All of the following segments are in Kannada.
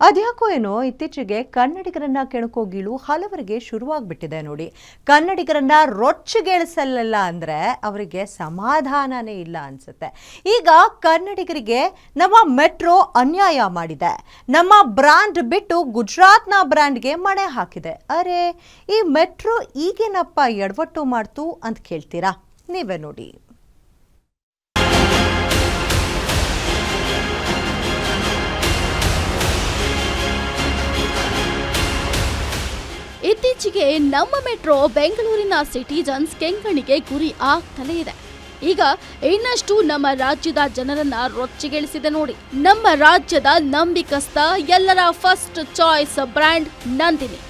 ಅದ್ಯಾಕೋ ಏನೋ ಇತ್ತೀಚೆಗೆ ಕನ್ನಡಿಗರನ್ನ ಕೆಣಕೋಗಿಳು ಹಲವರಿಗೆ ಶುರುವಾಗ್ಬಿಟ್ಟಿದೆ ನೋಡಿ. ಕನ್ನಡಿಗರನ್ನ ರೊಚ್ಚಗೇಳಿಸಲ್ಲ ಅಂದ್ರೆ ಅವರಿಗೆ ಸಮಾಧಾನನೇ ಇಲ್ಲ ಅನ್ಸುತ್ತೆ. ಈಗ ಕನ್ನಡಿಗರಿಗೆ ನಮ್ಮ ಮೆಟ್ರೋ ಅನ್ಯಾಯ ಮಾಡಿದೆ. ನಮ್ಮ ಬ್ರ್ಯಾಂಡ್ ಬಿಟ್ಟು ಗುಜರಾತ್ನ ಬ್ರ್ಯಾಂಡ್ಗೆ ಮಣೆ ಹಾಕಿದೆ. ಅರೆ, ಈ ಮೆಟ್ರೋ ಈಗೇನಪ್ಪ ಎಡವಟ್ಟು ಮಾಡ್ತು ಅಂತ ಕೇಳ್ತೀರಾ? ನೀವೇ ನೋಡಿ. ಇತ್ತೀಚೆಗೆ ನಮ್ಮ ಮೆಟ್ರೋ ಬೆಂಗಳೂರಿನ ಸಿಟಿಜನ್ಸ್ ಕೆಂಗಣಿಗೆ ಗುರಿ ಆಗ್ತಲೇ ಇದೆ. ಈಗ ಇನ್ನಷ್ಟು ನಮ್ಮ ರಾಜ್ಯದ ಜನರನ್ನ ರೊಚ್ಚಿಗೆಳಿಸಿದೆ ನೋಡಿ. ನಮ್ಮ ರಾಜ್ಯದ ನಂಬಿಕಸ್ಥ ಎಲ್ಲರ first choice brand Nandini.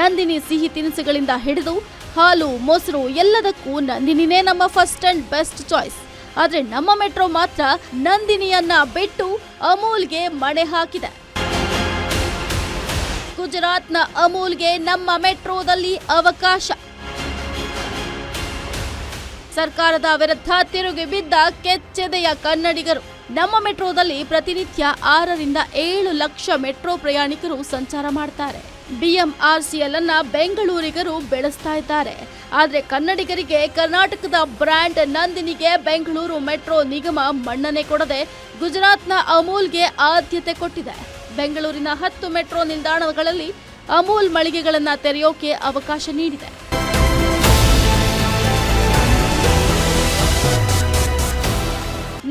Nandini ಸಿಹಿ ತಿನಿಸುಗಳಿಂದ ಹಿಡಿದು ಹಾಲು, ಮೊಸರು ಎಲ್ಲದಕ್ಕೂ ನಂದಿನಿನೇ ನಮ್ಮ ಫಸ್ಟ್ ಅಂಡ್ ಬೆಸ್ಟ್ ಚಾಯ್ಸ್ ಆದರೆ ನಮ್ಮ ಮೆಟ್ರೋ ಮಾತ್ರ ನಂದಿನಿಯನ್ನ ಬಿಟ್ಟು ಅಮೂಲ್ಗೆ ಮಣೆ ಹಾಕಿದೆ. ಗುಜರಾತ್ನ ಅಮೂಲ್ಗೆ ನಮ್ಮ ಮೆಟ್ರೋದಲ್ಲಿ ಅವಕಾಶ. ಸರ್ಕಾರದ ವಿರುದ್ಧ ತಿರುಗಿ ಬಿದ್ದ ಕೆಚ್ಚೆದೆಯ ಕನ್ನಡಿಗರು. ನಮ್ಮ ಮೆಟ್ರೋದಲ್ಲಿ ಪ್ರತಿನಿತ್ಯ ಆರರಿಂದ ಏಳು ಲಕ್ಷ ಮೆಟ್ರೋ ಪ್ರಯಾಣಿಕರು ಸಂಚಾರ ಮಾಡ್ತಾರೆ. ಬಿಎಂಆರ್ಸಿಎಲ್ ಅನ್ನ ಬೆಂಗಳೂರಿಗರು ಬೆಳೆಸ್ತಾ ಇದ್ದಾರೆ. ಆದ್ರೆ ಕನ್ನಡಿಗರಿಗೆ ಕರ್ನಾಟಕದ ಬ್ರ್ಯಾಂಡ್ ನಂದಿನಿಗೆ ಬೆಂಗಳೂರು ಮೆಟ್ರೋ ನಿಗಮ ಮನ್ನಣೆ ಕೊಡದೆ ಗುಜರಾತ್ನ ಅಮೂಲ್ಗೆ ಆದ್ಯತೆ ಕೊಟ್ಟಿದೆ. ಬೆಂಗಳೂರಿನ ಹತ್ತು ಮೆಟ್ರೋ ನಿಲ್ದಾಣಗಳಲ್ಲಿ ಅಮೂಲ್ ಮಳಿಗೆಗಳನ್ನು ತೆರೆಯೋಕೆ ಅವಕಾಶ ನೀಡಿದೆ.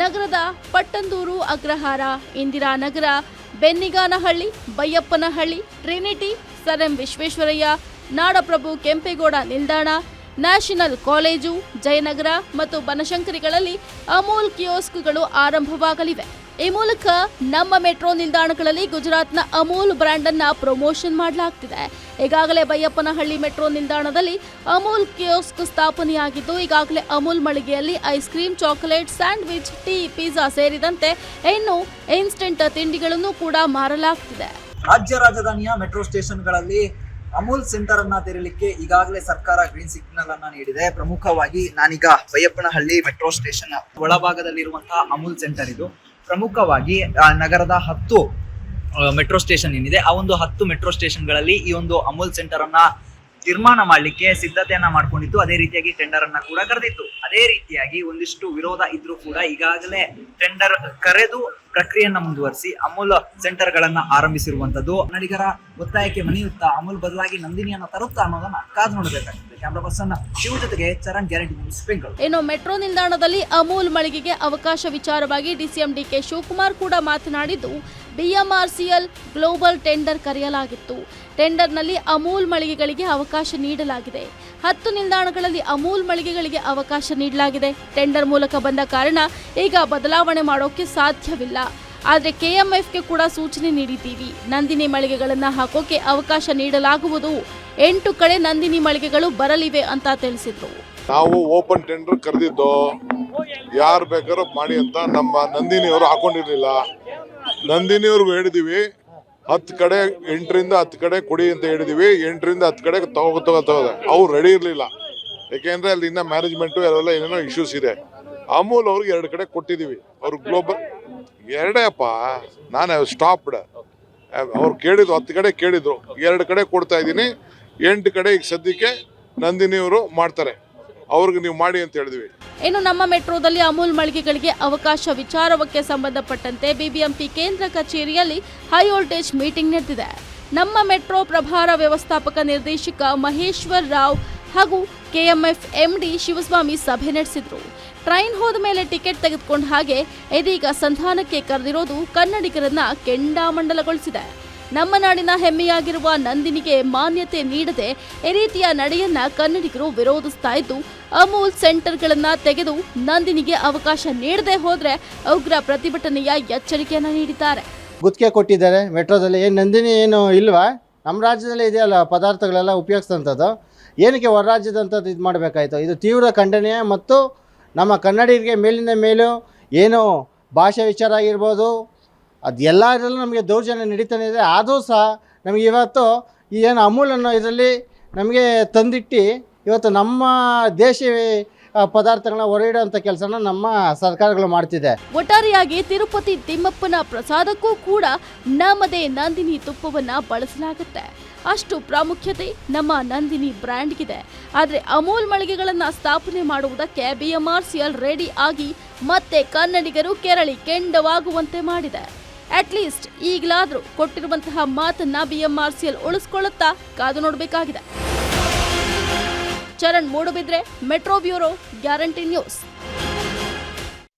ನಗರದ Pattandur Agrahara, Indiranagar, Benniganahalli, Baiyappanahalli, Trinity, sir M Visvesvaraya, ನಾಡಪ್ರಭು ಕೆಂಪೇಗೌಡ ನಿಲ್ದಾಣ, ನ್ಯಾಷನಲ್ ಕಾಲೇಜು, ಜಯನಗರ ಮತ್ತು ಬನಶಂಕರಿಗಳಲ್ಲಿ ಅಮೂಲ್ ಕಿಯೋಸ್ಕ್ಗಳು ಆರಂಭವಾಗಲಿವೆ. ಈ ಮೂಲಕ ನಮ್ಮ ಮೆಟ್ರೋ ನಿಲ್ದಾಣಗಳಲ್ಲಿ ಗುಜರಾತ್ನ ಅಮೂಲ್ ಬ್ರ್ಯಾಂಡ್ ಅನ್ನ ಪ್ರಮೋಷನ್ ಮಾಡಲಾಗ್ತಿದೆ. ಈಗಾಗಲೇ ಬೈಯಪ್ಪನಹಳ್ಳಿ ಮೆಟ್ರೋ ನಿಲ್ದಾಣದಲ್ಲಿ ಅಮೂಲ್ ಕಿಯೋಸ್ಕ್ ಸ್ಥಾಪನೆಯಾಗಿದ್ದು, ಈಗಾಗಲೇ Amul ಮಳಿಗೆಯಲ್ಲಿ ice cream, chocolate, sandwich, tea, pizza ಸೇರಿದಂತೆ ಇನ್ನು ಇನ್ಸ್ಟೆಂಟ್ ತಿಂಡಿಗಳನ್ನು ಕೂಡ ಮಾರಲಾಗ್ತಿದೆ. ರಾಜ್ಯ ರಾಜಧಾನಿಯ ಮೆಟ್ರೋ ಸ್ಟೇಷನ್ಗಳಲ್ಲಿ ಅಮೂಲ್ ಸೆಂಟರ್ ಅನ್ನ ತೆರಲಿಕ್ಕೆ ಈಗಾಗಲೇ ಸರ್ಕಾರ ಗ್ರೀನ್ ಸಿಗ್ನಲ್ ಅನ್ನ ನೀಡಿದೆ. ಪ್ರಮುಖವಾಗಿ ನಾನೀಗ ಬೈಯಪ್ಪನಹಳ್ಳಿ ಮೆಟ್ರೋ ಸ್ಟೇಷನ್ ಒಳಭಾಗದಲ್ಲಿರುವಂತಹ ಅಮೂಲ್ ಸೆಂಟರ್ ಇದು. ಪ್ರಮುಖವಾಗಿ ನಗರದ ಹತ್ತು ಮೆಟ್ರೋ ಸ್ಟೇಷನ್ ಏನಿದೆ, ಆ ಒಂದು ಹತ್ತು ಮೆಟ್ರೋ ಸ್ಟೇಷನ್ಗಳಲ್ಲಿ ಈ ಒಂದು ಅಮೂಲ್ ಸೆಂಟರ್ ಅನ್ನ ನಿರ್ಮಾಣ ಮಾಡಲಿಕ್ಕೆ ಸಿದ್ಧತೆಯನ್ನ ಮಾಡ್ಕೊಂಡಿತ್ತು ಅದೇ ರೀತಿಯಾಗಿ ಟೆಂಡರ್ ಅನ್ನ ಕೂಡ ಕರೆದಿತ್ತು. ಅದೇ ರೀತಿಯಾಗಿ ಒಂದಿಷ್ಟು ವಿರೋಧ ಇದ್ರೂ ಕೂಡ ಈಗಾಗಲೇ ಟೆಂಡರ್ ಕರೆದು ಪ್ರಕ್ರಿಯೆಯನ್ನ ಮುಂದುವರಿಸಿ, ಅಮೂಲ್ ಸೆಂಟರ್ ಗಳನ್ನ ಆರಂಭಿಸಿರುವಂತದ್ದು ಕನ್ನಡಿಗರ ಒತ್ತಾಯಕ್ಕೆ ಮಣಿಯುತ್ತಾ, ಅಮೂಲ್ ಬದಲಾಗಿ ನಂದಿನಿಯನ್ನ ತರುತ್ತಾ ಅನ್ನೋದನ್ನ ಕಾದು ನೋಡಬೇಕಾಗ್ತದೆ. ಕ್ಯಾಮ್ರಾ ಪರ್ಸನ್ ಶಿವ ಜೊತೆಗೆ ಚರಣ್ ಗ್ಯಾರಂಟಿ ಬೆಂಗಳೂರು ಇನ್ನು ಮೆಟ್ರೋ ನಿಲ್ದಾಣದಲ್ಲಿ ಅಮೂಲ್ ಮಳಿಗೆಗೆ ಅವಕಾಶ ವಿಚಾರವಾಗಿ ಡಿಸಿಎಂ ಡಿಕೆ ಶಿವಕುಮಾರ್ ಕೂಡ ಮಾತನಾಡಿದ್ದು ಬಿಎಂಆರ್ಸಿಎಲ್ ಗ್ಲೋಬಲ್ ಟೆಂಡರ್ ಕರೆಯಲಾಗಿತ್ತು. ಟೆಂಡರ್ನಲ್ಲಿ ಅಮೂಲ್ ಮಳಿಗೆಗಳಿಗೆ ಅವಕಾಶ ನೀಡಲಾಗಿದೆ. ಹತ್ತು ನಿಲ್ದಾಣಗಳಲ್ಲಿ ಅಮೂಲ್ ಮಳಿಗೆಗಳಿಗೆ ಅವಕಾಶ ನೀಡಲಾಗಿದೆ. ಟೆಂಡರ್ ಮೂಲಕ ಬಂದ ಕಾರಣ ಈಗ ಬದಲಾವಣೆ ಮಾಡೋಕೆ ಸಾಧ್ಯವಿಲ್ಲ. ಆದರೆ ಕೆಎಂಎಫ್ಗೆ ಕೂಡ ಸೂಚನೆ ನೀಡಿದ್ದೀವಿ. ನಂದಿನಿ ಮಳಿಗೆಗಳನ್ನು ಹಾಕೋಕೆ ಅವಕಾಶ ನೀಡಲಾಗುವುದು. ಎಂಟು ಕಡೆ ನಂದಿನಿ ಮಳಿಗೆಗಳು ಬರಲಿವೆ ಅಂತ ತಿಳಿಸಿದ್ರು. ನಾವು ಓಪನ್ ಟೆಂಡರ್ ಕರೆದಿದ್ದು ಯಾರು ಬೇಕಾದ್ರೂ ಮಾಡಿ ಅಂತ ನಮ್ಮ ನಂದಿನಿಯವರು ಹಾಕೊಂಡಿರ್ಲಿಲ್ಲ. ನಂದಿನಿಯವ್ರಿಗೂ ಹೇಳಿದೀವಿ, ಹತ್ತು ಕಡೆ ಎಂಟರಿಂದ ಹತ್ತು ಕಡೆ ಕೊಡಿ ಅಂತ ಹೇಳಿದೀವಿ, ಎಂಟರಿಂದ ಹತ್ತು ಕಡೆ ತಗೋ ತಗೋ ತಗೋದೆ ಅವ್ರು ರೆಡಿ ಇರಲಿಲ್ಲ. ಯಾಕೆಂದ್ರೆ ಅಲ್ಲಿ ಇನ್ನ ಮ್ಯಾನೇಜ್ಮೆಂಟ್ ಎಲ್ಲ ಏನೇನೋ ಇಶ್ಯೂಸ್ ಇದೆ. ಅಮೂಲ್ ಅವ್ರಿಗೆ ಎರಡು ಕಡೆ ಕೊಟ್ಟಿದ್ದೀವಿ ಅವ್ರು ಗ್ಲೋಬಲ್ ಎರಡೇ ಅಪ್ಪ ನಾನು ಸ್ಟಾಪ್ಡ್ ಅವ್ರು ಕೇಳಿದ್ರು, ಹತ್ತು ಕಡೆ ಕೇಳಿದ್ರು. ಎರಡು ಕಡೆ ಕೊಡ್ತಾ ಇದ್ದೀನಿ. ಎಂಟು ಕಡೆ ಈಗ ಸದ್ಯಕ್ಕೆ ನಂದಿನಿಯವರು ಮಾಡ್ತಾರೆ. ಅವ್ರಿಗೆ ನೀವು ಮಾಡಿ ಅಂತ ಹೇಳಿದ್ವಿ. ಇನ್ನು ನಮ್ಮ ಮೆಟ್ರೋದಲ್ಲಿ ಅಮೂಲ್ ಮಳಿಗೆಗಳಿಗೆ ಅವಕಾಶ ವಿಚಾರಕ್ಕೆ ಸಂಬಂಧಪಟ್ಟಂತೆ ಬಿಬಿಎಂಪಿ ಕೇಂದ್ರ ಕಚೇರಿಯಲ್ಲಿ ಹೈ ವೋಲ್ಟೇಜ್ ಮೀಟಿಂಗ್ ನಡೆದಿದೆ. ನಮ್ಮ ಮೆಟ್ರೋ ಪ್ರಭಾರ ವ್ಯವಸ್ಥಾಪಕ ನಿರ್ದೇಶಕ ಮಹೇಶ್ವರ್ ರಾವ್ ಹಾಗೂ ಕೆಎಂಎಫ್ ಎಂಡಿ ಶಿವಸ್ವಾಮಿ ಸಭೆ ನಡೆಸಿದರು. ಟ್ರೈನ್ ಹೋದ ಮೇಲೆ ಟಿಕೆಟ್ ತೆಗೆದುಕೊಂಡ ಹಾಗೆ ಇದೀಗ ಸಂಧಾನಕ್ಕೆ ಕರೆದಿರೋದು ಕನ್ನಡಿಗರನ್ನ ಕೆಂಡಾಮಂಡಲಗೊಳಿಸಿದೆ. ನಮ್ಮ ನಾಡಿನ ಹೆಮ್ಮೆಯಾಗಿರುವ ನಂದಿನಿಗೆ ಮಾನ್ಯತೆ ನೀಡದೆ ಈ ರೀತಿಯ ನಡೆಯನ್ನ ಕನ್ನಡಿಗರು ವಿರೋಧಿಸ್ತಾ ಇದ್ದು, ಅಮೂಲ್ ಸೆಂಟರ್ಗಳನ್ನ ತೆಗೆದು ನಂದಿನಿಗೆ ಅವಕಾಶ ನೀಡದೆ ಹೋದ್ರೆ ಉಗ್ರ ಪ್ರತಿಭಟನೆಯ ಎಚ್ಚರಿಕೆಯನ್ನ ನೀಡಿದ್ದಾರೆ. ಗುತ್ತಿಗೆ ಕೊಟ್ಟಿದ್ದಾರೆ. ಮೆಟ್ರೋದಲ್ಲಿ ಏನು ನಂದಿನಿ ಏನು ಇಲ್ವಾ? ನಮ್ಮ ರಾಜ್ಯದಲ್ಲೇ ಇದೆಯಲ್ಲ ಪದಾರ್ಥಗಳೆಲ್ಲ ಉಪಯೋಗಿಸ್ತಂಥದ್ದು ಏನಕ್ಕೆ ಹೊರ ರಾಜ್ಯದಂಥದ್ದು ಇದು ಮಾಡಬೇಕಾಯ್ತು? ಇದು ತೀವ್ರ ಖಂಡನೀಯ ಮತ್ತು ನಮ್ಮ ಕನ್ನಡಿಗರಿಗೆ ಮೇಲಿನ ಮೇಲೂ ಏನು ಭಾಷೆ ವಿಚಾರ ಆಗಿರ್ಬೋದು ಅದು ಎಲ್ಲದರಲ್ಲೂ ನಮಗೆ ದೌರ್ಜನ್ಯ ನಡೀತಾನೆ ಇದೆ. ಆದರೂ ಸಹ ನಮಗೆ ಇವತ್ತು ಈ ಏನು ಅಮೂಲ್ ಅನ್ನೋ ಇದರಲ್ಲಿ ನಮಗೆ ತಂದಿಟ್ಟು ಇವತ್ತು ನಮ್ಮ ದೇಶ ಪದಾರ್ಥಗಳನ್ನ ಹೊರಗಿಡುವಂಥ ಕೆಲಸನ ನಮ್ಮ ಸರ್ಕಾರಗಳು ಮಾಡ್ತಿದೆ. ಒಟ್ಟಾರೆಯಾಗಿ ತಿರುಪತಿ ತಿಮ್ಮಪ್ಪನ ಪ್ರಸಾದಕ್ಕೂ ಕೂಡ ನಮ್ಮದೇ ನಂದಿನಿ ತುಪ್ಪವನ್ನ ಬಳಸಲಾಗುತ್ತೆ. ಅಷ್ಟು ಪ್ರಾಮುಖ್ಯತೆ ನಮ್ಮ ನಂದಿನಿ ಬ್ರ್ಯಾಂಡ್ಗಿದೆ. ಆದರೆ ಅಮೂಲ್ ಮಳಿಗೆಗಳನ್ನು ಸ್ಥಾಪನೆ ಮಾಡುವುದಕ್ಕೆ ಬಿಎಂಆರ್ಸಿಎಲ್ ರೆಡಿ ಆಗಿ ಮತ್ತೆ ಕನ್ನಡಿಗರು ಕೆರಳಿ ಕೆಂಡವಾಗುವಂತೆ ಮಾಡಿದೆ. ಅಟ್ಲೀಸ್ಟ್ ಈಗಲಾದರೂ ಕೊಟ್ಟಿರುವಂತಹ ಮಾತನ್ನ ಬಿಎಂಆರ್ಸಿಎಲ್ ಉಳಿಸ್ಕೊಳ್ಳುತ್ತಾ ಕಾದು ನೋಡಬೇಕಾಗಿದೆ. Charan Moodbidri metro bureau guarantee news